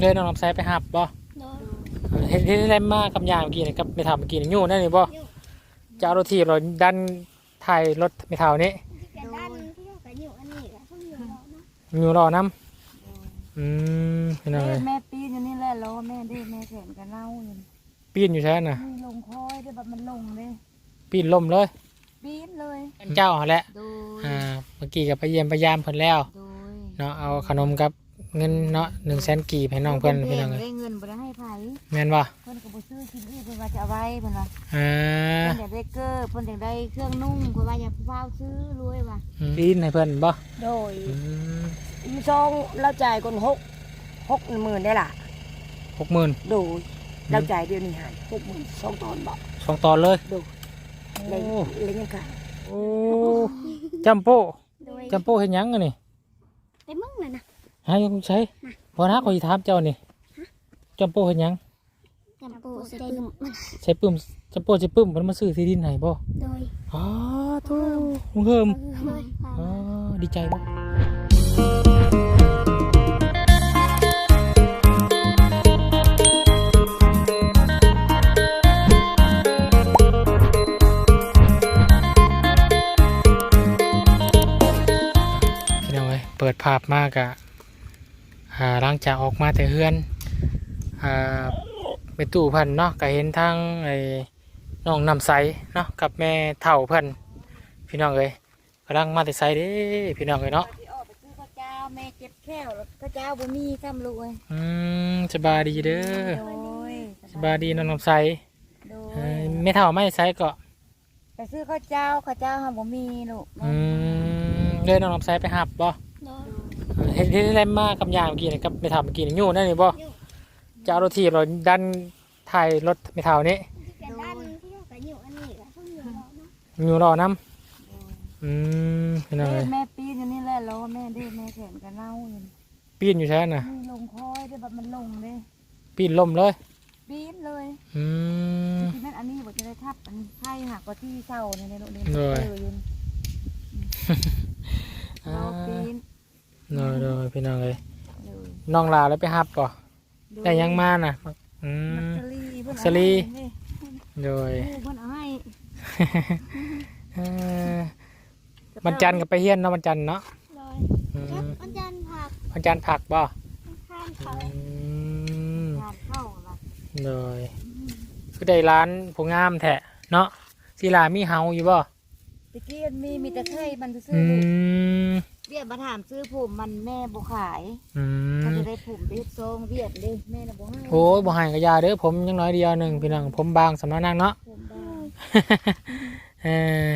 เลยน้องลำไส้ไปหับบ่โดยเห็นเห็นได้มากับยางเมื่อกี้นี่กับไม่ทำเมื่อกี้นี่อยู่นั่นนี่บ่จะเอารถทีบเราดันถ่ายรถไม่เท่านี้ที่กระด้านที่เขากระอยู่อันนี้ก็ต้องอยู่รอเนาะอยู่รอน้ำอืมพี่น้องเลยแม่ปีนอยู่นี่แหละแล้วแม่ได้แม่แขนกันเล่าอยู่ปีนอยู่ใช่น่ะนี่ลงคอยได้แบบมันลงเลยปีนล่มเลยปีนเลยเจ้าหั่นแหละโดยอ่าเมื่อกี้กับไปเยี่ยมไปยามเพิ่นแล้วโดยเนาะเอาขนมกับ เงินเนาะหนึ่งแสนกีบให้น้องเพิ่นพี่น้องเลยได้เงินบ่ได้ให้ไผแม่นบ่เพิ่นก็บ่ซื้อกินอีกเพิ่นว่าจะเอาไว้เพิ่นว่าอ่าเพิ่นอยากได้เกอร์เพิ่นอยากได้เครื่องนุ่งเพิ่นว่าอยากเฝ้าซื้อรวยว่ะปีนให้เพิ่นบ่โดยอืมมีซองเราจ่ายคนหกหกหมื่นได้ล่ะ หกหมื่นโดยเราจ่ายเดือนนี้หันหกหมื่นสองตอนบอกสองตอนเลยโดยเลยเลยยังไงโอ้จัมโป้โดยจัมโป้เห็นยังกันนี่ได้มึงเลยนะ ให้คุณใช้พอนะขอสิถามเจ้านี่จัมโป้เห็นยังจำปูสตึมใช้ปื้มจัมโป้ใช้ปื้มมันมาซื้อที่ดินให้บ่โดยอ๋อทูลุงเฮิมโดยอ๋อดีใจบ่พี่น้องเอ้ยเปิดภาพมากอะอ่า หลังจากออกมาแต่เฮือนอ่าไปตู้เพันเนาะก็เห็นทางไอ้น้องนำใสเนาะกับแม่เฒ่าเพิ่นพี่น้องเอ้ยกำลังมาแต่ไสเด้พี่น้องเอ้ยเนาะที่ออกไปซื้อข้าวเจ้าแม่เจ็บแข้วแล้วข้าวเจ้าบ่มีซ้ำรวยอืมสบายดีเด้อโดยสบายดีน้องนำใสโดเอ้ยยไม่เฒ่าไม่ไสก็ไปซื้อข้าวเจ้าข้าวเจ้าหาบ่มีลูกอืมเลยน้องนำใสไปหับบ่โดย เห็นเห็นได้มากับยางเมื่อกี้นี่กับไม่เฒ่าเมื่อกี้นี่อยู่นั่นนี่บ่จะเอารถทีบเราดันถ่ายรถไม่เฒ่านี้ที่กระด้านที่เขากระอยู่อันนี้ก็ต้องอยู่รอเนาะอยู่รอน้ำอืมพี่น้องเลยแม่ปีนอยู่นี่แหละแล้วแม่ได้แม่แขนกันเล่าอยู่ปีนอยู่ใช่น่ะนี่ลงคอยได้แบบมันลงเลยปีนล่มเลยปีนเลยอืมที่นั่นอันนี้บอกจะได้ทับอันไข่หักกว่าที่เศร้าในในโรงเรียนโดยเออยืนอ่าเราปีน โดยโดยพี่น้องเลยเลยน้องลาแล้วไปหับก่อแต่ยังมาน่ะอืมัมกสลีเพิ่นมักสลีเอาให้โดยเพิ่นเอาให้เอ่อวันจันทร์กับไปเฮียนเนาะวันจันทร์เนาะโดยอืครับมอาจารย์ผักวันจันทร์ผักบ่ข้ามเขาอืมทานเข้าละโดยคือได้ร้านผู้งามแท้เนาะศิลามีเฮาอยู่บ่ตะกี้มันมีมีแต่ไข่มันซื้ออือลูกม เวียดมาถามซื้อผมมันแม่บ่ขายอืเขามจะได้ผมไปซองเวียดเลยแม่น่ะบ่ให้โอ้ยบ่ให้ก็อยาเด้อผมยังน้อยเดียวหนึ่งพี่น้องผมบางสำนักนั่งเนาะ ผมบ้างเออ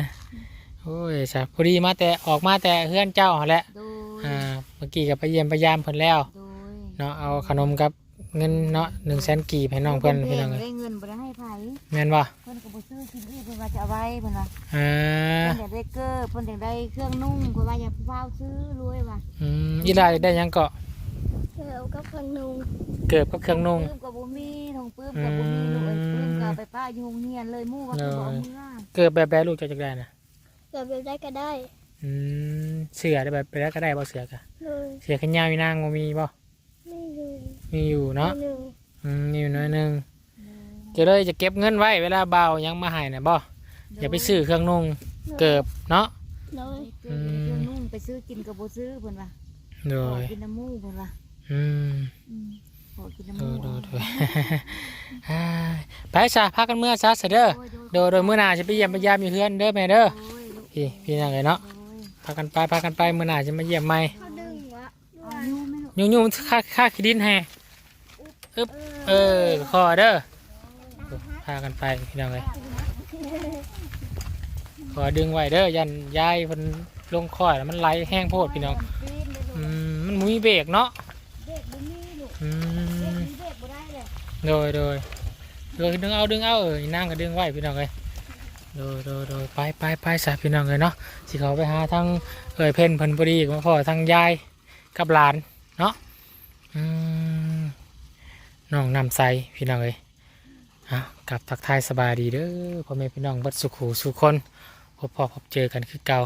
โอ้ยสาพอดีมาแต่ออกมาแต่เฮือนเจ้าหั่นแหละโดยอ่าเมื่อกี้กับไปเยี่ยมไปยามเพิ่นแล้วโดยเนาะเอาขนมกับเงินเนาะหนึ่งแสนกีบให้น้องเพิ่นพี่น้องเอ้ยได้เงินบ่ได้ให้ไผแม่นบ่เพิ่น ก็บ่ซื้อกินอีกเพิ่นว่าจะเอาไว้เพิ่นว่าอ่าเพิ่นอยากได้เกอร์เพิ่นอยากได้เครื่องนุ่งเพิ่นว่าอยากเฝ้าซื้อรวยว่ะอืมอีหลาได้หยังเกาะเออกับเครื่องนุ่งเกิบกับเครื่องนุ่ง ปื้มกับบ่มีทองปื้มกับบ่มีลูกเอ้ยปื้มก็เอาไปป้าอยู่โรงเรียนเลยหมู่ก็คือบ่เอามือเกิบแบบแบบลูกเจะจักได้น่ะเกือบได้ก็ได้อืมเสือได้แบบไปแล้วก็ได้บ่เสือกะเลยเสือขนยาวอยู่นางบ่มีบ่ไม่อยู่มีอยู่เนาะหนึ่งอืมมีอยู่น้อยหนึง จะเลยจะเก็บเงินไว้เวลาเบายังมาให้น่ะบ่อย่าไปซื้อเครื่องนุ่งเกิบเนาะเลยเกอร์เครื่องนุ่งไปซื้อกินก็บ่ซื้อเพิ่นว่าโดขอย กินน้ำมูกเพิ่นว่าอืมอืมขอกินน้ำโดมูยกโดยโดยอ่าไปซะพักกันเมื่อซะเสยเด้อโดยโดยมื้อหน้าจะไปเยี่ยมไปยามอยู่เฮือนเด้อแม่เด้อ โอ้ยลูกพี่พี่นั่งเลยเนาะโอ้ยพากันไปพากันไปมื้อหน้าจะมาเยี่ยมใหม่เขาดึงวะเอาอยู่ไหมลูกยุ่งๆค่าค่าขี้ดินให้อึ๊บเออขอเด้อ พากันไปพี่น้องเลยขอดึงไว้เด้อยันยายมันลงคอยแล้วมันไหลแห้งโพดพี่น้องอืมมันมุ้ยเบรกเนาะอืมโดยโดยโดยดึงเอาดึงเอาเออนั่งก็ดึงไว้พี่น้องเลยโดยโดยโดยไปไปไปสาพี่น้องเลยเนาะสิเขาไปหาทางเอ่ยเพ่นพิ่นพอดีก็มาพอทางยายกับหลานเนาะน้องนำใสพี่น้องเลย อะกลับทักทายสบายดีเด้อพ่อแม่พี่น้องบัดสุขูสุคนพบพอพบเจอกันคือเก่า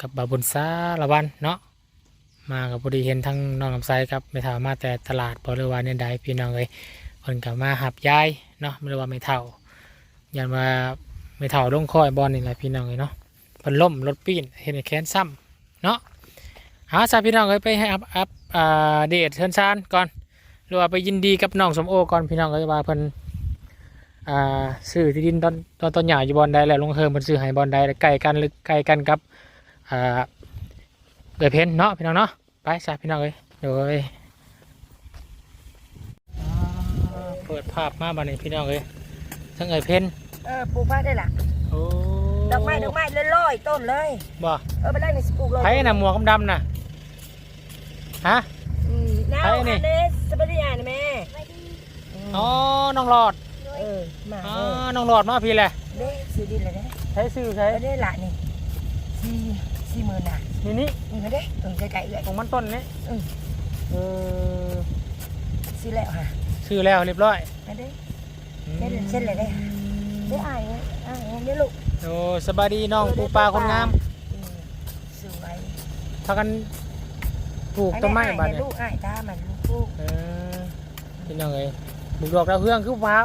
กับบาบุญซาละวันเนาะมากับพอดีเห็นทั้งน้องลำไส้ครับไม่เท่ามาแต่ตลาดบริวารเนี่ยใดพี่น้องเลยเพิ่นกับมาหับยายเนาะไม่รู้ว่าไม่เท่ายันว่าไม่เท่าลงคอยบอลนี่แหละพี่น้องเลยเนาะเพิ่นล่มรถปีนเห็นให้แขนซ้ำเนาะหาซาพี่น้องเลยไปให้อัพอัพเดทเชิญซานก่อนหรือว่าไปยินดีกับน้องสมโอก่อนพี่น้องเลยว่าเพิ่น อ่าซื้อที่ดินตอนตอนต้นใหญ่อยู่บอลใดแล้วลงเฮิมเพิ่นซื้อให้บอลใดแล้วใกล้กันหรือใกล้กันกับอ่าเกิดเพนเนาะพี่น้องเนาะไปสาพี่น้องเลยเดี๋ยวเลยอ่าเปิดภาพมาบันนี้พี่น้องเลยทั้งเอ่ยเพนเออปลูกผ้าได้ล่ะโอ้ดอกไม้ดอกไม้เลยร้อยต้นเลยบ่เออไปไล่ในสปลูกเลยไผ่น่ะหมวกดำๆน่ะฮะอืมน้าไผ่อันนี่นี้สปาร์ตี้อ่านแม่ไว้ดีอ๋อน้องหลอด เออมาอ๋อเออน้องหลอดมาพี่แหละเด้ซื้อดินเลยนะใช้ซื้อใช้เออได้ละนี่สี่สี่หมื่นน่ะนี่นี่นี่มาเด้เออไกลๆเลยของมันต้นนี้อืมเออซื้อแล้วฮะซื้อแล้วเรียบร้อยมาเด้อืมเส้นเลยเส้นเลยเด้ได้อ่านไงอ่านไงเด้ลูกโอ้สบายดีน้องปูปลาคนงามอืมสวยพากันปลูกต้นไม้อับ้านอ้ยเนี่ยลูกอ้ายตามันลูกปลูกเออพี่น้องเอ้ยบุกดอกดาวเฮืองคือฟ้า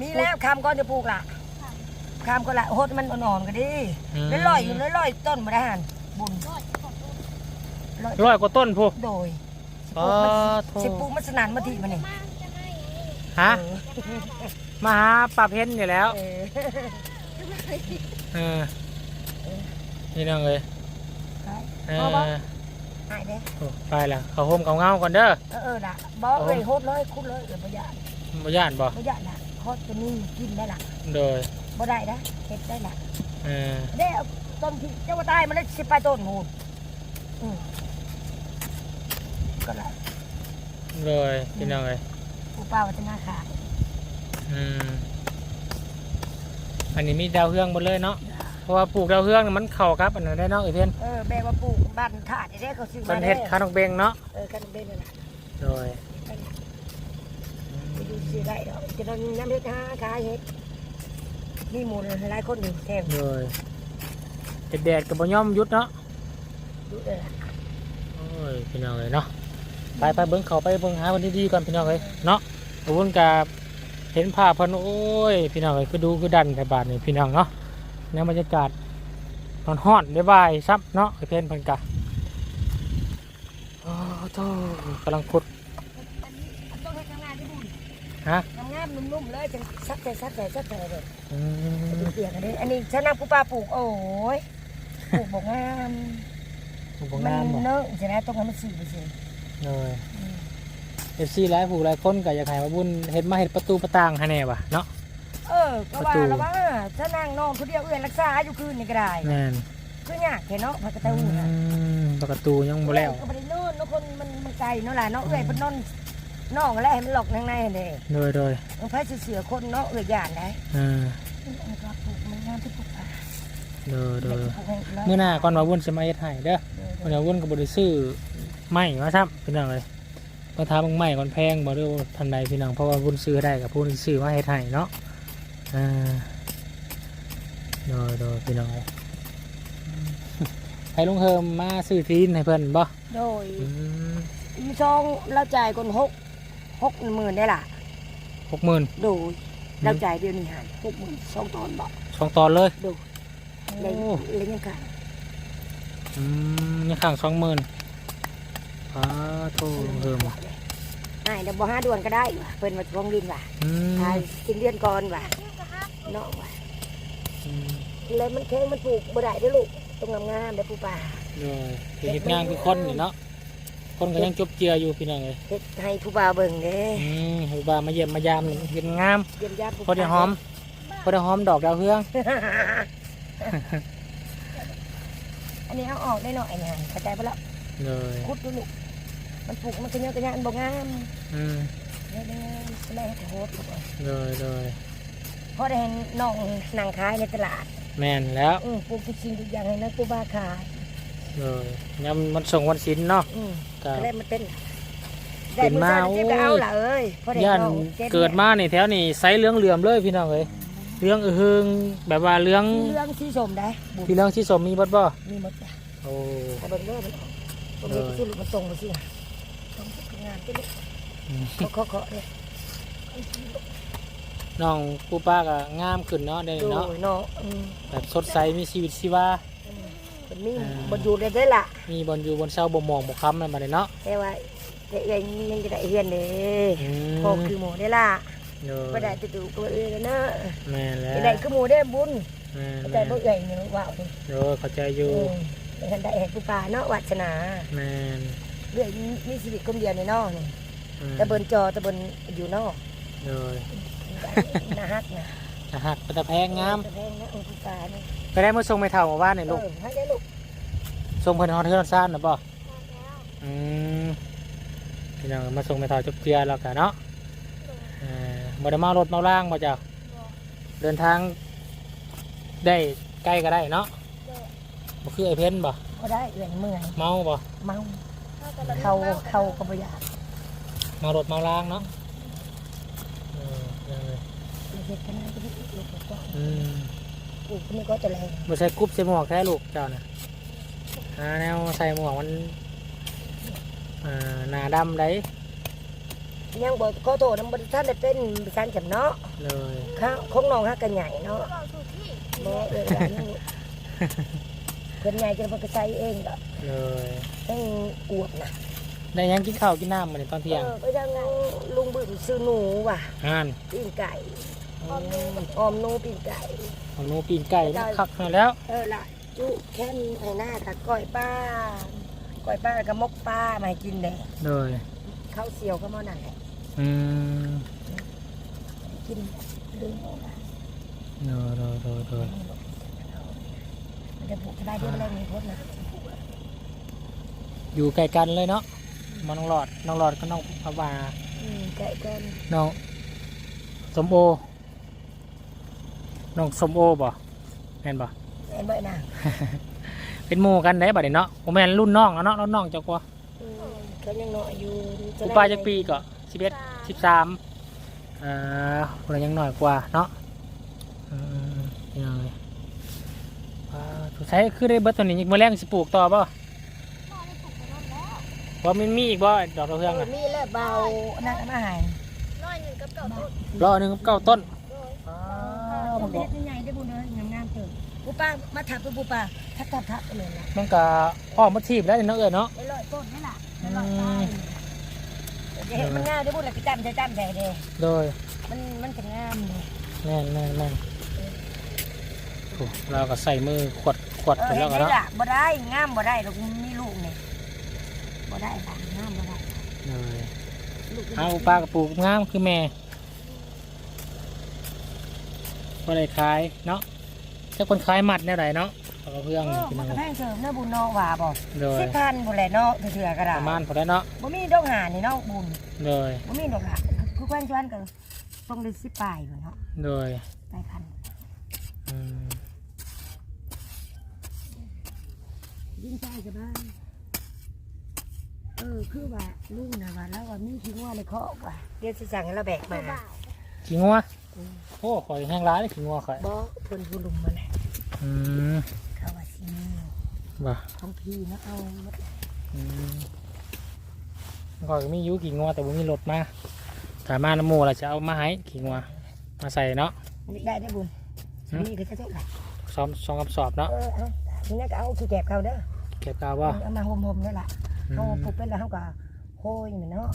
มีแล้วคำก่อนจะปลูกล่ะคำก็ละโหดมันอ่อนๆก็ดีอืม แล้วลอยอยู่แล้วลอยต้นมาได้หันบุญลอยร้อยกว่าต้นพู โดยอ๋อโถ สิปลูกมันสนานมาทีมันนี่มากจะให้ฮะเออมาหาปลาเพ้นอยู่แล้วเออเออนี่น้องเอ้ยไปเอเอาบ่ออ้ายเด้โอ้ไปละเขาโฮมเขาเงาก่อนเด้อ เออเออละบอกเลยโหดเลยคุดเลยเออประหยัดบ่ย่านบ่ประหยัดละ โหดตัวนี้กินได้ละโดยบ่ได้นะเฮ็ดได้ละเออได้เอาต้นที่เจ้าว่าตายมันได้สิไปต้นงูอืมก็ละโดยพี่น้องเอ้ยผู้ป้าวัฒนาขาดอืมอันนี้มีดาวเฮืองหมดเลยเนาะเพราะว่าปลูกดาวเฮืองน่ะมันเข้ากับอันนั้นได้เนาะเอ้ยเพิ่นเออแม่ว่าปลูกบ้านถาดได้เขาซื้อมัมานเฮ็ดคาดอกเบงเนาะเออกันเบนนั่นน่ะโดย ไปดูซื้อได้ดอกจะต้องน้ำเฮ็ดหาขายเฮ็ดมีหมูลหลายคนอยู่แถมโดยเฮ็ดแดดก็บ่ยอมยุดเนาะดูเลยล่ะโอ้ยพี่น้องเอ้ยเนาะไปไปเบิ่งเขาไปเบิ่งหาวันดีๆก่อนพี่น้องเอ้ยเนาะขอบคุณกับเห็นภาพพิ่นโอ้ยพี่น้องเอ้ยคือดูคือดันแต่บาดนี่พี่น้องเนาะในบรรยากาศร้อนฮ้อนๆบ่ายซับเนาะเพิ่อนเพิ่นกะโอ้โธ่กำลังขุด ต้องให้ทำงานที่บุญ ฮะทำงานนุ่มๆเลยจังซักแต่ซักแต่ซักแต่เลยอืมเปียกอันนี้อันนี้ฉันนักผู้ป้าปลูกโอ้ยปลูกบ่งามบ่มังามบ่เนอะใช่ไหมต้องให้มันสีไปสิเออเอฟซีหลายผู้หลายคนก็อยากให้มาบุญเฮ็ดมาเฮ็ดประตูประต่างให้แน่ว่ะเนาะ เออก็ว่าแล้วว่าถ้านั่งนอนคนเดียวเอื้อนรักษาอยู่คืนนี่ก็ได้แม่นคือยากแค่เนาะพักกระอืตูน่ะมประตูยังบ่แล้วก็บ่ได้นอนเนาะคนมันมันไกลเนาะล่ะเนาะเอื้อยเพิ่นนอน นอกแล้วให้มันหลอกข้างในเด้โดยโดยมันไผสิเสือคนเนาะเอื้อยย่านได้เออมันก็ปลูกมันงามที่ปลูกอะโดยโดเด็กยที่ปลูกให้เนาะมื้อหน้าก่อนว่าบุญสิมาเฮ็ดให้เด้อมื้อนี้บุญก็บ่ได้ซื้อไม้มาซ้ำพี่น้องเลยมาถามเบิ่งไม้ก่อนแพงบ่หรือว่าทันใดพี่น้องเพราะว่าบุญซื้อได้กับผู้ที่ซื้อมาเฮ็ดให้เนาะอ่าโดยโดยพี่น้องเอ้ยให้ลุงเฮิมมาซื้อทีนให้เพิ่นบ่โดยอืมอีซองเราจ่ายคนหก หกหมื่นได้ล่ะ60,000โดยเราจ่ายเดือนนี้หันหกหมื่นสองตอนบอกสองตอนเลยเลยโอ้เลยยังไงอืมนี่ข้างสองหมื่นอ้าโถเพิ่มไอ้เดี๋ยวบ่ห้าเดือนก็ได้ว่ะเพิ่นมาทวงดินว่ะอืมทายสิ้นเดือนก่อนว่ะเนาะว่ะอืมเลยมันแข็งมันปลูกบ่ได้เด้อลูกต้องงามๆเด้อปู่ป่าเลยเป็นเฮ็ดงานคือคนนี่เนาะ คนก็ยังจบเจืออยู่พี่น้องเลยเฮ็ดให้ผู้บ่าวเบิ่งเด้อืมให้บ้ามาเยี่ยมมายามนี่เห็นงามเยี่ยมญาติผู้พอได้หอมพอได้หอมดอกดาวเฮืองอันนี้เอาออกได้หน่อยเนี่ยเข้าใจปะล่ะเลยขุดดูลูกมันปลูกมันก็เยอะก็ยานบ่งามอืมเด้อๆแม่ให้โหดเลยเลยพอได้เห็นน้องนั่งขายในตลาด แม่นแล้วอือปลูกทุกสิ่งทุกอย่างให้นักผู้บ่าวขาย เลยยามมันส่งวันศิลป์เนาะอืมก็ก็ได้มาเต้นเป็นมาได้มื้อเช้เจ็บก็โอ้ยเอาล่ะเอ้ยพอได้ย่านน้องจ็บเกิดมาในแถวนี่ไซส์เหลืองเหลื่อมเลยพี่น้องเลยเหลืองอือหึงแบบว่าเหลืองเรื่องที่สมได้บุญพี่เหลืองที่สมมีบ่บ่มีหมดจ้ะโอ้แต่เบิ่งเด้อมันออกผมเรียกชื่อลูกมันตรงมาสิตรงงานที่ลูกเขาเขาเขาเนี่ยน้องปูป้าก็งามขึ้นเนาะได้ดูเนาะเนาะอืมแบบสดใสมีชีวิตชีวา มันมีบนอยู่ได้ได้ล่ะ มีบอลอยู่บนเสาบ่มองบ่ค้ำนั่นมาเลยเนาะแต่ว่าแต่เอ้ยยังจะได้เฮียนเลยอืมพอคือหมูได้ล่ะโดยไม่ได้จะดูตัวเอ้ยนะแม่นแล้วไม่ได้คือหมูได้บุญแม่นเข้าใจแม่นบ่เอ้ยเนี่ยว่าวดิโดยเข้าใจอยู่แต่ท่านได้เห็นผู้ป่าเนาะวัฒนาแม่นเรื่องมีชีวิตคนเดียวในนอกนี่อืมตะเบินจอตะเบินอยู่นอกโดยน่าฮักนะ นะฮะเป็นตะแพงงามตะแพงนะองค์ผู้ป่านี่ ไปได้มาส่งไม่เท่าหมู่บ้านนี่ลูกเออให้ได้ลูกส่งเพิ่นฮอดเทือนซ่านน่ะบ่มาแล้วอืมพี่น้องมาส่งไม่เท่าจบเจียแล้วกันเนาะเออบ่ได้เมารถเมาล่างบ่เจ้าเดินทางได้ใกล้ก็ได้เนาะบ่คือไอ้เพ้นบ่ก็ได้เอื่อยเมื่อยเมาบ่เมาถ้าจะเขาเขาก็บ่อยากเมารถเมาล่างเนาะเออเออเฮ็ดกันนะก็เฮ็ดลูกก็อืมป ลูกนี่ก็จะแรงบ่ใส่กรุ๊ปใส่หมวกแท้ลูกเจ้าน่ะหาแนวใส่หมวกมันอ่าหน้าดำได้ยังบ่ขอโทษนำบ่ท่านได้เป็นสารจำเนาะเลยข้าของน้องฮักกันใหญ่เนาะเราสู่ที่บ่เอ้ยว่านี่เพิ่นใหญ่จนเพิ่นก็ใส่เองดอกเลยทั้งอวบน่ะได้ยังกินข้าวกินน้ำมาในตอนเที่ยงเออก็ยังลุงบึ้มซื้อหนูว่ะอ่านปิ้งไก่ ออมหนูออมหนูปิ้งไก่ของหนูปีนไก่มันคักมาแล้วเออละจุแค่นี้ไอ้หน้ากับก้อยป้าก้อยป้าแล้วก็มกป้ามาให้กินเลยเลยข้าวเสียวก็มานั่นแหละอืมกินดึงออกมาเลยเลยเลยเลยมันจะปลูกได้ด้วยอะไรมีพ้นนะอยู่ใกล้กันเลยเนาะมาน้องหลอดน้องหลอดก็น้องพาวาอืมไก่กันน้องสมโอ น้องสมโอบ่แม่นบ่แม่นบ่อยนะเป็นหมู่กันได้บัดนี้เนาะผมแม่นรุ่นน้องแล้วเนาะรุ่นน้องเจ้ากว่าอืมเขายังน้อยอยู่อุปาจักปีก็สิบเอ็ดสิบสามอ่าคนละยังน้อยกว่าเนาะอืมๆยังไงอ่าใช้คือได้เบิดตัวนี้อีกมื้อแรงสิปลูกต่อบ่พ่อได้ปลูกไปนั่นแล้วว่ามันมีอีกบ่ดอกดาวเอเรืองอน่ะมีแล้วเบานั่งมาใหายน้อยหนึ่งกับเก่าต้นรอหนึ่งกับเก้าต้น โดยผมเฮ็ดใหญ่ได้บุญเลยงามๆเติบปูป้ามาถักไปปูป้าทับทับทับไปเลยล่ะมันก็ออกมาทีบแล้วเนาะเอ้ยเนาะได้ร้อยต้นนี่ล่ะได้ร้อยตายเดี๋ยวเห็นมันงามได้บุญแล้วก็จำจะจำใจเด้โดยมันมันจะงามเลยแม่นแม่นแม่นโอ้เราก็ใส่มือขวดขวดเอไปอแล้เห็วนก็ได้เนาะล่ะบ่ได้งามบ่ได้ลูกมีลูกนี่บ่ได้ล่ะงามบ่ได้เลยลูกเอาปลากระปูกงามคือแม่ ก็เลยขายเนาะถ้าคนขายหมัดแนวไหนเนาะปลากระเพื่องเอนี่อพี่มัน้นองก็แพงเสริมนะบุญเนาะว่าบ่โดยสิบพันบ่แหละเนาะเถื่อๆก็ได้ประมาณพอได้เนาะบ่มีดอกหานี่เนาะบุญโดยบ่มีดอกหาคือแคว้นชวนก็ต้องได้สิบปลายพุ่นเนาะโดยปลายพันอืมยิ่งใจจะบ้านเออคือว่าลุงน่ะว่าแล้วว่ามีขี้งัวในคอกว่าเดี๋ยวสิสั่งให้เราแบกมาบ่าวขี้งัว โอ้ข่อยแห้งร้ายเลยขี้งัวข่อยบ่เพิ่นผู้ลุงมาแหละอืมเขาว่าสิมีบ่าของพี่เนาะเอาหมดอืมข่อยก็มีอยูขี้งัวแต่บ่มีรถมาถ้ามาน้ำหมูเราจะเอามาให้ขี้งัวมาใส่เนาะนี่ได้ได้บุญหืมนี่ก็จะเท่าไหร่ซ้อมสองกับสอบเนาะเออเอาทีนี้ก็เอาขี้แกบเขาเด้อเก็บกาวบ่เอามาห่มๆนี่แหละอืเขามปลูกเป็นแล้วเขาก็โหยนี่เนาะ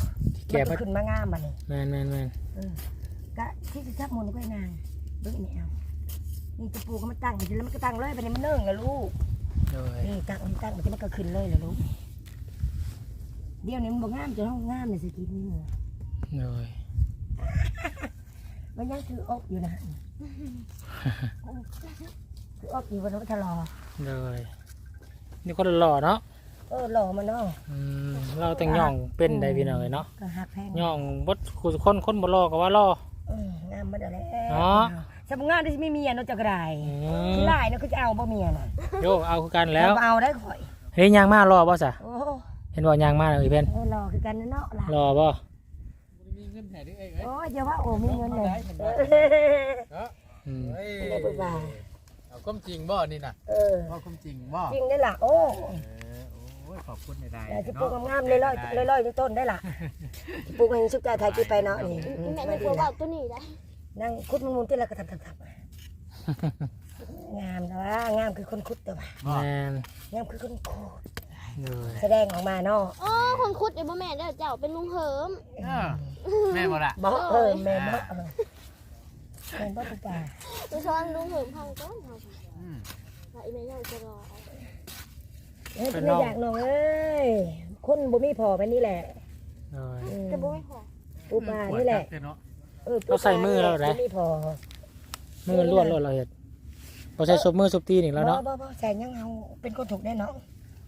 เก็บมันไว้ก็ขึ้นมางามมันนี่แม่นแม่นแม่นเออ ก็ที่จะทับมุนก็นางเบิ่งนี่เอานี่ตะปูก็มาตั้งอยู่แล้วมันก็ตั้งเลยไปนี่มันเนื่องเลยลูกโดยนี่ตั้งมันตั้งมันก็ขึ้นเลยเลยลูกเดี๋ยวนี้มันบ่งามจะต้องงามเลยสิกินนี่เนอะโดยมันยังคืออกอยู่นะคืออกอยู่บนวัทลอโดยนี่ก็หล่อเนาะเออหล่อมันเนาะอืมเราแต่งย่องเป็นได้พี่น้องเอ้ยเนาะก็หักแพงย่องบดคู่คนคนบ่รอก็ว่ารอเออ งามมันอะไรเนาะสมงามที่ไม่มีอะเนาะจะกระไดอืที่มไล่เนาะคือจะเอาบ่เมียน่ะโยเอาคือกันแล้วเอาได้ข่อยเฮ้ยยางมารอบ่ซะโอ้เห็นบ่ยางมาเลยเพิ่นเออรอคือกันเนาะล่ะรอบ่โอ้ยอย่าว่าโอ้มีเงินเลยอืมเฮ้ยเออบ่าเอาความจริงบ่นี่น่ะเออเอาความจริงบ่จริงได้ล่ะโอ้เออโอ้อ้ยขอบคุณในใดแต่สิปลูกงามๆเลยๆเลยๆในต้นได้ล่ะสิปลูกให้สุขใจไทยกินไปเนาะนี่อืมแม่ไม่จะดีกลัวนะว่าตัวนี้ได้นั่งคุดมันมุนที่แล้วก็ทำทำทำงามแต่ว่างามคือคนคุดแต่ว่าแมนงามคือคนคุดเลยแสดงออกมาเนาะอ๋อคนคุดไอ้บ่แม่เด้อเจ้าเป็นลุงเหิมเออแม่บ่ละบอกเออแม่บอกเออแม่บอกตุ๊กตาไปซ้อนลุงเหิมพังก้อนเฮาอืมว่าอีแม่ยังจะรอ เอ้ยไม่อยากน้องเอ้ยคนบ่มีพอไปนี่แหละเลยอืมแต่บ่ไม่พอปูปลานี่แหละปวดจักเนาะเออเราใส่มือแล้วเหรอ บ่มีพอมือล้วนล้วนเราเห็ดเราใช้ซุปมือซุปตีนอีกแล้วเนาะบ่บ่บ่ใส่ยังเอาเป็นคนถูกแน่เนาะ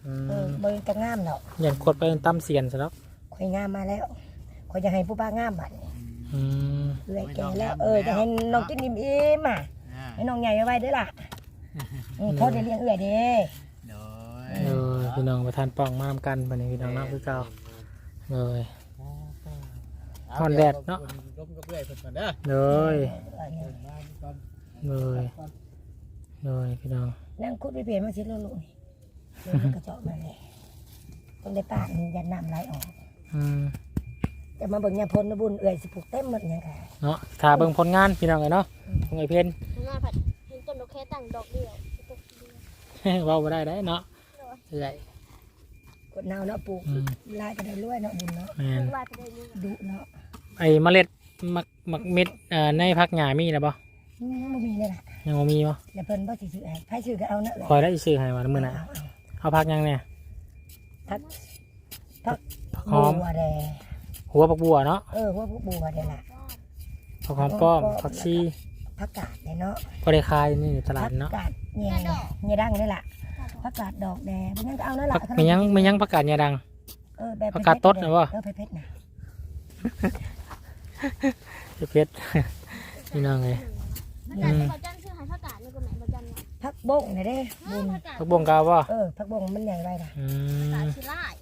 อืเออมบ่จะงามเนาะยันขดไปตั้มเสียนซะแล้วข่อยงามมาแล้วข่อยจะให้ผู้ป้างามบัดนี้อืมเอื้อยแก่แล้วเออจะให้น้องกินอิ่มอิ่มๆอะอ่าให้น้องใหญ่เอาไว้เด้อล่ะอืมพอได้เลี้ยงเอื้อยเด้โดย เออพี่น้องประทานป่องมามกันบันนี้พี่น้องเนาะคือเก่าเลยฮอนแดดเนาะ ล้มกับเพื่อนเพิ่นก่อนเด้อเลยมาก่อนเลยเลยพี่น้องนั่งคุดไปเปลี่ยนมาสิลูกๆนี่เดี๋ยวมันกระเจาะมาเลยต้องได้ปากมันยันน้ำไหลออก อืมจะมาเบิ่งยาพลนะบุญเอื้อยสิปลูกเต็มหมดเนี่ยค่ะเนาะถ้าเบิ่งผลงานพี่น้องเลยเนาะของไอเพน หน้าผัดเห็นต้นดอกแค่ตั้งดอกเดียวตกเดียวเว้าบ่ได้ได้เนาะ เอื่อยกดนาวเนาะปลูกอืมลายก็ได้รวยเนาะบุญเนาะแม่นว่าจะได้รู้ดุเนาะไอเมล็ดมักมักเม็ดเอ่อในพักหญ้ามีแล้วบ่อืมบ่มีเลยล่ะยังบ่มีบ่แล้วเพิ่นบ่สิซื้อให้ไผซื้อก็เอาเนาะคอยได้ซื้อให้ว่ามื้อหน้าเอาเอาเอาพักยังเนี่ยพักพักผักหอมบัวแดงหัวผักบัวเนาะเออหัวพวกบัวเด้ล่ะผักหอมป้อมผักชีผักกาดเนี่ยเนาะก็ได้ขายนี่ตลาผัดกเนาะกาดเนี่ยเนี่ยดังนี่ล่ะ ผักกาดดอกแดงมันยังก็เอานั่นผัล่ะกมียังมียังผักกาดเนี่ยดังเออแบบผักกาดต๊ดน่ะวะเออเผ็ดๆน่ะเพชรนี่น้องเลยมันจันเขาจันชื่อหายผักกาดนี่ก็แม่บ่จันว่าผักบงน่ะเด้บุญผักกาดผักบงกาวบ่เออผักบงมันใหญ่ไว้ล่ะอืผักกาดมชิล่าย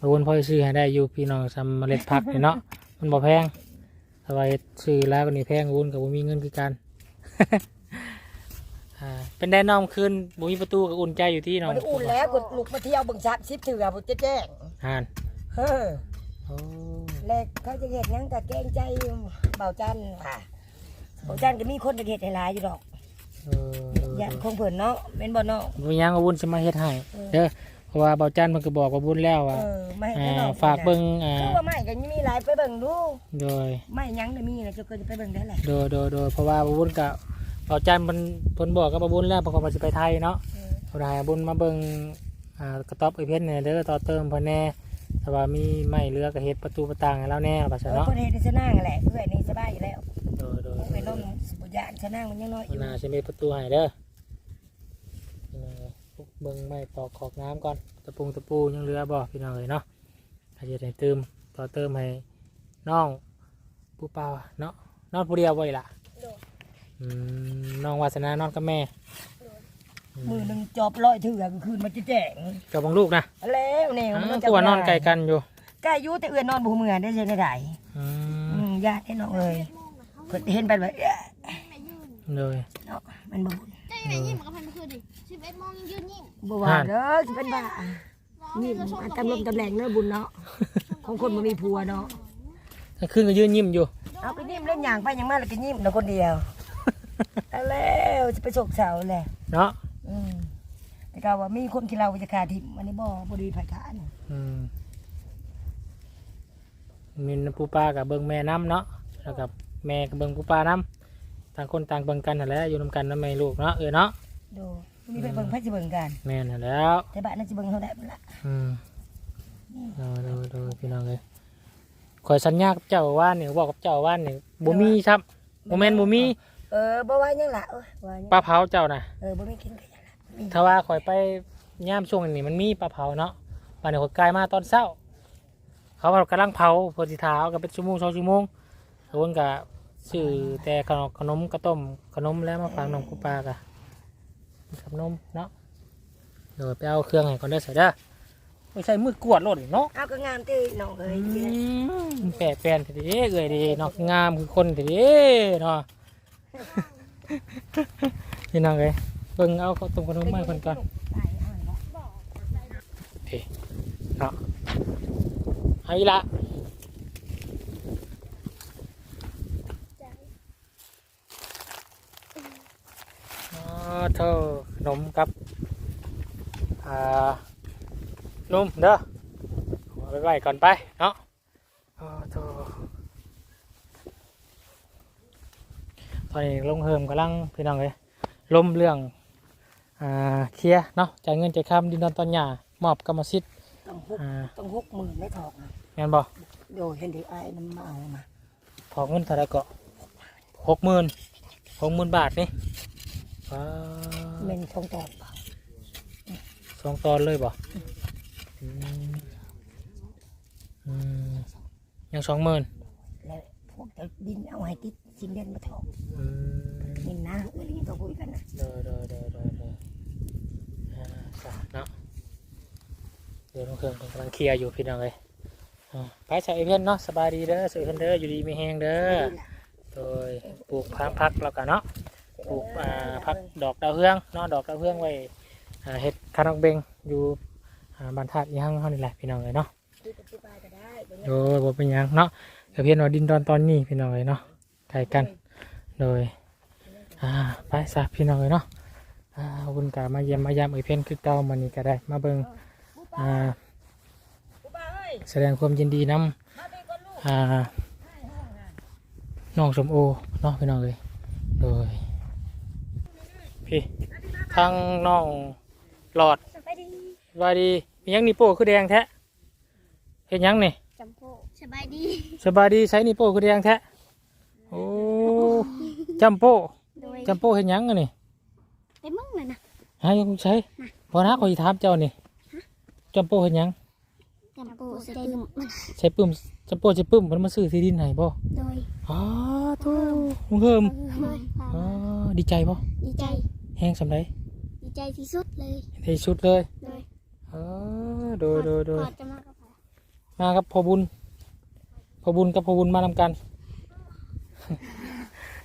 บางคนพอซื้อให้ได้อยู่พี่น้องทำเมล็ดผักนี่เนาะมันบ่แพงถ้าว่าเฮ็ดซื้อแล้วก็นี่แพงวุ้นกับบ่มีเงินคือกัน อ่าเป็นได้น้องคืนบ่มีประตูก็อุ่นใจอยู่ที่น้องบ่ได้อุ่นแล้วกดลูกมาเที่ยวเบิ่งชักชิปถือบ่จะแจ้งอ่านเฮ้อโอ้แลกเขาจะเฮ็ดหยังก็เกรงใจเบาจันค่ะเบาจันก็มีคนจะเฮ็ดให้หลายอยู่ดอกเออเอออย่าคงเพิ่นเนาะแม่นบ่เนาะบ่มีหยังก็วุ้นสิมาเฮ็ดให้เด้อเพราะว่าเบาจันมันก็บอกว่าวุ้นแล้วว่าเออไม่อ่าให้น้องฝากเบิ่งอ่าคือว่าไม่ก็มีหลายไปเบิ่งดูโดยไม่หยังก็มีนะเจ้าก็จะไปเบิ่งได้แหละโดยโดยโดยเพราะว่าบาบุญกับ เบาจันมันเพิ่นบอกกับบาบุญแล้วเพราะเขาจะไปไทยเนาะเออเขาได้บุญมาเบิ่งอ่ากระต๊อบไอเพชรเนี่ยเด้อต่อเติมเพิ่นแน่แต่ว่ามีไม้เรือกระเฮ็ดประตูประต่างให้เราแน่ว่าซั่นเออเนาะคนเฮ็ดให้ชะนางแหละเพื่อนนี่สบายอยู่แล้วโดยโดยไปลงสุบยานชะนางมันยังน้อยอมันยู่น่าสิมีประตูให้เด้อนี่นะเบิ่งไม้ตอกขอกน้ำก่อนตะปูตะปูยังเหลือบ่พี่น้องเอ้ยเนาะถ้าจะได้เติมต่อเติมให้น้องผู้เปล่าเนาะนอนผู้เดียวบ่อีหล่ะ อืมน้องวาสนานอนกับแม่มือหนึงจอบร้อยเถื่อก็คืนมันจะแจ้งกับบังลูกนะแล้วนี่อ้ามัวตัวนอนไกลกันอยู่ใกล้อยู่แต่เอื้อนนอนบ่เมื่อได้จังได๋อือืมมญาติให้น้องเอ้ยเพิ่นเห็นไปแบบเอ๊ะแม่ยืนเลยเนาะมันบ่บุญเจ้ายังไงยิ้มกับพันเมื่อคืนดิสิบเอ็ดโมงยังยืนยิ้มบ่ว่าเด้อสิเป็นบ้านี่มันตำลมตำแหน่งเนาะบุญเนาะของคนบ่มีผัวเนาะกลางคืนก็ยืนยิ้มอยู่เอาไปยิ้มเล่นอย่างไปอย่างมาแล้วก็ยิ้มเนาะคนเดียว เอาแล้วจะไปโศกเสาแหละเนาะอืมแต่ก็ว่ามีคนที่เราจะขาทิมอันนี้บ่บ่ดีไผขานอืมมีปูปลากับเบิงแม่น้ำเนาะแล้วกับแม่กับเบิงปูปลาน้ำต่างคนต่างเบิงกันนั่นแหละอยู่นำกันนะแม่ลูกเนาะเออเนาะดูมีไปเบิ่งไผสิเบิ่งกันแม่นั่นแหล้วแต่บ้านนั้นสิเบิ่งเท่าใดบ่ล่ะอืมดูดูดูพี่น้องเลยคอยสัญญากับเจ้าว่าเนี่ยบอกกับเจ้าว่าเนี่ยบ่มีครับโมเมนต์บ่มี เออบ่ว่าหยังล่ะเออว่าหยังปลาเผาเจ้าน่ะเออบ่มีกินก็หยังล่ะมีถ้าว่าคอยไปย่ามช่วงนี้มันมีปลาเผาเนาะวันนี้คอยกลายมาตอนเช้า เขาว่ากำลังเผาพอสิเท้าก็เป็นชั่วโมงสองชั่วโมงเขาเพิ่นก็ซื้อแต่ขนมขนมกระต้มขนมแล้วมาฝากน้องกูปลากะกับนมเนาะเดี๋ยวไปเอาเครื่องให้ก่อนเด้อใส่เด้อไม่ใช่มือกวดโลดอีกเนาะ เอาก็งามติน้องเอ้ยอืมแปะแปลนทีเดีเอ้ยดีเนาะงามคือคนทีเดีเนาะ พี่น้องเอ้ยเบิ่งเอาข้าวต้มขนมมาให้เพิ่นก่อนทีเนาะเอาอีละใจอ๋อเธอขนมกับอ่านุ่มเด้อเอาไปไว้ก่อนไปเนาะอ๋อเธอ ตอนนี้ลงเฮิมกำลังพี่น้องเลยลมเรื่องอ่าเคลียร์เนาะจ่ายเงินจ่ายคำดินดอนตอนหย่ามอบกรรมสิทธิ์ต้องหกอ่าต้องหกหมื่นไม่ถอกนะแม่นบ่โดยเห็นที่ไอ้น้ำมาเอามาถอเงินเท่าไรก็หกหมื่นหกหมื่นบาทนี่ว้าเมนทองตอกเปล่าสองตอนเลยบ่อืมอืมยังสองหมื่นแล้วพวกจะดินเอาให้ติด ชิ้นเด่นมาถอกอืมนี่นะเออนี่ตัวคุยกันนะเด้อเด้อเด้อเด้อเด้ออ่าจ้ะเนาะเดี๋ยวน้องเครื่องกำลังเคลียร์อยู่พี่น้องเลยอ่าไปใส่เพื่อนเนาะสบายดีเด้อสวยเพื่อนเด้ออยู่ดีไม่แห้งเด้อโดยปลูกพักพักแล้วกันเนาะปลูกอ่าพักดอกดาวเรืองเนาะดอกดาวเรืองไว้อ่าเห็ดคาราเบงอยู่อ่าบ้านธาตุอีหังเขานี่แหละพี่น้องเลยเนาะคือปฏิบัติก็ได้เดี๋ยวโดยบ่เป็นหยังเนาะแต่เพียงว่าดินดอนตอนนี้พี่น้องเลยเนาะ ไกลกัน โดยอ่าไปซะพี่น้องเลยเนาะอ่าคุณกามาเยี่ยมมายามเอ้ยเพียนคือเก่ามันนี่ก็ได้ มาเบิ่งอ่าแสดงความยินดีนำอ่าน้องสมโอเนาะพี่น้องเลยโดยพี่ทางน้องหลอดสบายดีว่าดีมีหยังนี่โป้คือแดงแท้เห็นยังนี่จำโพสบายดีสบายดีใช้นี่โป้คือแดงแท้ โอ้จำโป้โดยจำโป้เห็นยังอันนี่ไอ้มึงน่ะนะหายังใช้พอนะขอสิถามเจ้านี่จำโป้เห็นยังจำโพสตึมมันใช้ปื้มจำโป้ใช้ปื้มมันมาซื้อที่ดินให้บ่โดยอ๋อทูลุงเฮิมโดยอ๋อดีใจบ่ดีใจ แห้งสำไรดีใจที่สุดเลย ที่สุดเลยโดยอ๋อโดยโดยโดยก่อนจะมากับใครมาครับพอบุญพอบุญกับพอบุญมานำกัน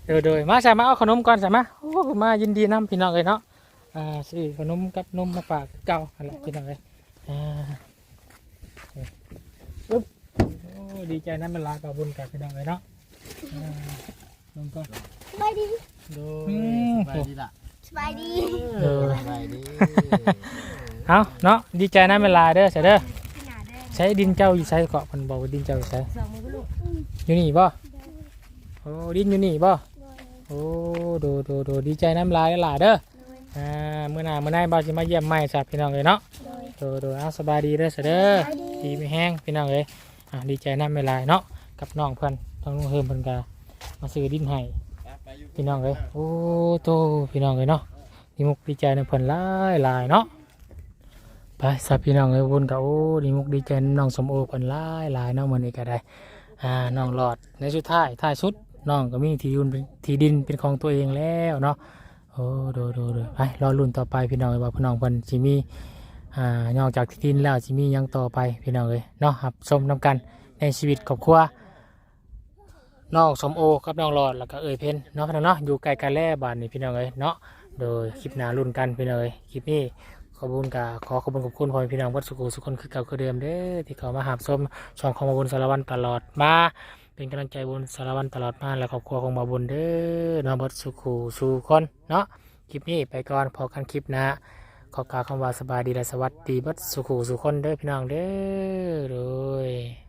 เดี๋ยวเดี๋ยวมาใส่มาเอาขนมก่อนใส่มาโอ้มายินดีนำพี่น้องเลยเนาะอ่าซื้อขนมกับนมมาฝากเก่าอะไรพี่น้องเลยอ่าปึ๊บโอ้ดีใจนั้นเป็นลากับบุญกับพี่น้องเลยเนาะอ่านมก่อนสบายดีโดอืยมสบายดีล่ะสบายดีเออสบายดีเอาเนาะดีใจนั้นเป็นลาเด้อใส่เด้อขนาดแดงใช้ดินเจ้าอยู่ใช้เกาะมันบอกว่าดินเจ้าอยู่ใช้สองมือก็ลูกอยู่นี่บ่ โอ้ดินอยู่นี่บ่โดยโอ้โดโดโดดีใจน้ำลายหลายเด้อโดยอ่าเมื่อหน้าเมื่อไหร่บ่าวสิมาเยี่ยมใหม่สับพี่น้องเลยเนาะโดยโดโดเอาสบายดีเด้อเสยเด้อดีไม่แห้งพี่น้องเลยอ่าดีใจน้ำไม่ลายเนาะกับน้องเพิ่นต้องลุงเฮิมเพิ่นกามาซื้อดินให้พี่น้องเลยโอ้โตพี่น้องเลยเนาะดีมุกดีใจในเพิ่นหลายหลายเนาะไปสับพี่น้องเลยวนกับโอ้ดีมุกดีใจนำน้องสมโอเพิ่นหลายหลายเนาะมื้อนี้ก็ได้อ่าน้องหลอดในสุดท้ายท้ายสุด น้องก็มีที่ดินเป็นที่ดินเป็นของตัวเองแล้วเนาะโอ้ดูดูดูไปรอรุ่นต่อไปพี่น้องเอ้ยว่าพี่น้องเพิ่นสิมีอ่านอกจากที่ดินแล้วสิมียังต่อไปพี่น้องเอ้ยเนาะครับชมนํกันในชีวิตครอบครัวน้องสมโอกับน้องหลอดแล้วก็เอ่ยเพนเนาะพี่น้องเนาะอยู่ใกลกันแล้วบ้านนี้พี่น้องเอ้ยเนาะโดยคลิปหน้ารุ่นกันพี่น้องเอ้ยคลิปนี้ขอบคุณกาขอขอบคุณขอบคุณพ่อพี่น้องวัดสุขุสุขคนคือเก่าคือเดิมเด้อที่เขามาหาชมช่องของมาบุญสารวันตลอดมา เป็นกำลังใจบุญสารวันตลอดมาและครอบครัวของบาบุญเด้อนอบัดสุขูสู่คนเนาะคลิปนี้ไปก่อนพอกันคลิปนะขอกล่าวคำว่าสบายดีและสวัสดีบัดสุขูสุขคนเด้อพี่น้องเด้อเลย